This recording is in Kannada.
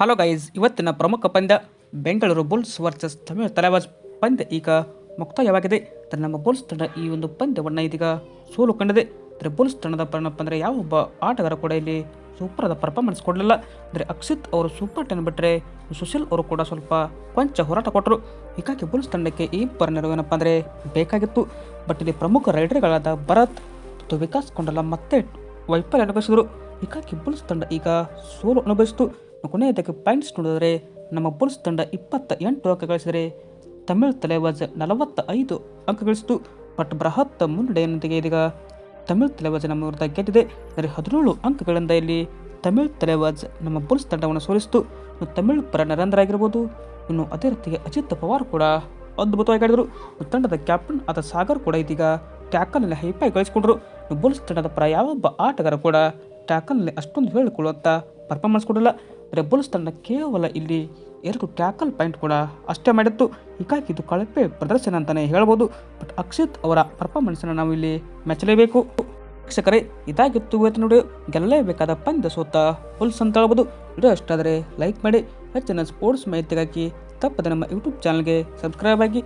ಹಲೋ ಗೈಸ್ ಇವತ್ತಿನ ಪ್ರಮುಖ ಪಂದ್ಯ ಬೆಂಗಳೂರು ಬುಲ್ಸ್ ವರ್ಸಸ್ ತಮಿಳು ತಲೆವಾಜ್ ಪಂದ್ಯ ಈಗ ಮುಕ್ತಾಯವಾಗಿದೆ. ನಮ್ಮ ಬುಲ್ಸ್ ತಂಡ ಈ ಒಂದು ಪಂದ್ಯವನ್ನು ಇದೀಗ ಸೋಲು ಕಂಡಿದೆ. ಅಂದರೆ ಬುಲ್ಸ್ ತಂಡದ ಏನಪ್ಪ ಅಂದರೆ ಯಾವೊಬ್ಬ ಆಟಗಾರ ಕೂಡ ಇಲ್ಲಿ ಸೂಪರ್ ಆದ ಪರ್ಫಾರ್ಮೆನ್ಸ್ ಕೊಡಲಿಲ್ಲ. ಅಂದರೆ ಅಕ್ಷಿತ್ ಅವರು ಸೂಪರ್ ಟೆನ್ ಬಿಟ್ಟರೆ ಸುಶೀಲ್ ಅವರು ಕೂಡ ಸ್ವಲ್ಪ ಕೊಂಚ ಹೋರಾಟ ಕೊಟ್ಟರು ಹೀಗಾಗಿ ಬುಲ್ಸ್ ತಂಡಕ್ಕೆ ಈ ಇಬ್ಬರ ನೆರವು ಏನಪ್ಪ ಅಂದರೆ ಬೇಕಾಗಿತ್ತು. ಬಟ್ ಇಲ್ಲಿ ಪ್ರಮುಖ ರೈಡರ್ಗಳಾದ ಭರತ್, ಮತ್ತು ವಿಕಾಸ್ ಕೊಂಡಲ್ಲ ಮತ್ತೆ ವೈಫಲ್ಯ ಅನುಭವಿಸಿದರು. ಹೀಗಾಗಿ ಬುಲ್ಸ್ ತಂಡ ಈಗ ಸೋಲು ಅನುಭವಿಸಿತು. ಕೊನೆಯದಕ್ಕೆ ಪಾಯಿಂಟ್ಸ್ ನೋಡಿದರೆ, ನಮ್ಮ ಬುಲ್ಸ್ ತಂಡ ಇಪ್ಪತ್ತ ಎಂಟು ಅಂಕ ಗಳಿಸಿದರೆ, ತಮಿಳ್ ತಲೆವಾಜ್ ನಲವತ್ತ ಐದು ಅಂಕ ಗಳಿಸಿತು. ಬಟ್ ಬೃಹತ್ ಮುನ್ನಡೆಯೊಂದಿಗೆ ಇದೀಗ ತಮಿಳ್ ತಲೆವಾಜ್ ನಮ್ಮ ವಿರುದ್ಧ ಗೆದ್ದಿದೆ. ಅಂದರೆ ಹದಿನೇಳು ಅಂಕಗಳಿಂದ ಇಲ್ಲಿ ತಮಿಳ್ ತಲೆವಾಜ್ ನಮ್ಮ ಬುಲ್ಸ್ ತಂಡವನ್ನು ಸೋಲಿಸಿತು. ತಮಿಳು ಪರ ನರೇಂದ್ರ ಆಗಿರ್ಬೋದು. ಇನ್ನು ಅದೇ ರೀತಿಗೆ ಅಜಿತ್ ಪವಾರ್ ಕೂಡ ಅದ್ಭುತವಾಗಿ ಆಡಿದರು. ತಂಡದ ಕ್ಯಾಪ್ಟನ್ ಆದ ಸಾಗರ್ ಕೂಡ ಇದೀಗ ಟ್ಯಾಕಲ್ನಲ್ಲಿ ಹೈಪಾಯಿ ಗಳಿಸಿಕೊಂಡ್ರು. ಬುಲ್ಸ್ ತಂಡದ ಪರ ಯಾವೊಬ್ಬ ಆಟಗಾರ ಕೂಡ ಟ್ಯಾಕಲ್ನಲ್ಲಿ ಅಷ್ಟೊಂದು ಹೇಳಿಕೊಳ್ಳುವಂಥ ಪರ್ಫಾರ್ಮೆನ್ಸ್ ಕೊಡಲ್ಲ. ಆದರೆ ಬುಲ್ಸ್ ತಂಡ ಕೇವಲ ಇಲ್ಲಿ ಎರಡು ಟ್ಯಾಕಲ್ ಪಾಯಿಂಟ್ ಕೂಡ ಅಷ್ಟೇ ಮಾಡಿತ್ತು. ಹೀಗಾಗಿ ಇದು ಕಳಪೆ ಪ್ರದರ್ಶನ ಅಂತಲೇ ಹೇಳ್ಬೋದು. ಬಟ್ ಅಕ್ಷಿತ್ ಅವರ ಪರ್ಫಾರ್ಮೆನ್ಸನ್ನು ನಾವು ಇಲ್ಲಿ ಮೆಚ್ಚಲೇಬೇಕು. ವೀಕ್ಷಕರೇ, ಇದಾಗಿತ್ತು ಇವತ್ತು ನೋಡಿ ಗೆಲ್ಲಲೇಬೇಕಾದ ಪಂದ್ಯ ಸೋತ ಹುಲ್ಸ್ ಅಂತ ಹೇಳ್ಬೋದು. ವಿಡಿಯೋ ಲೈಕ್ ಮಾಡಿ. ಹೆಚ್ಚಿನ ಸ್ಪೋರ್ಟ್ಸ್ ಮಾಹಿತಿಗಾಗಿ ತಪ್ಪದೆ ನಮ್ಮ ಯೂಟ್ಯೂಬ್ ಚಾನಲ್ಗೆ ಸಬ್ಸ್ಕ್ರೈಬ್ ಆಗಿ.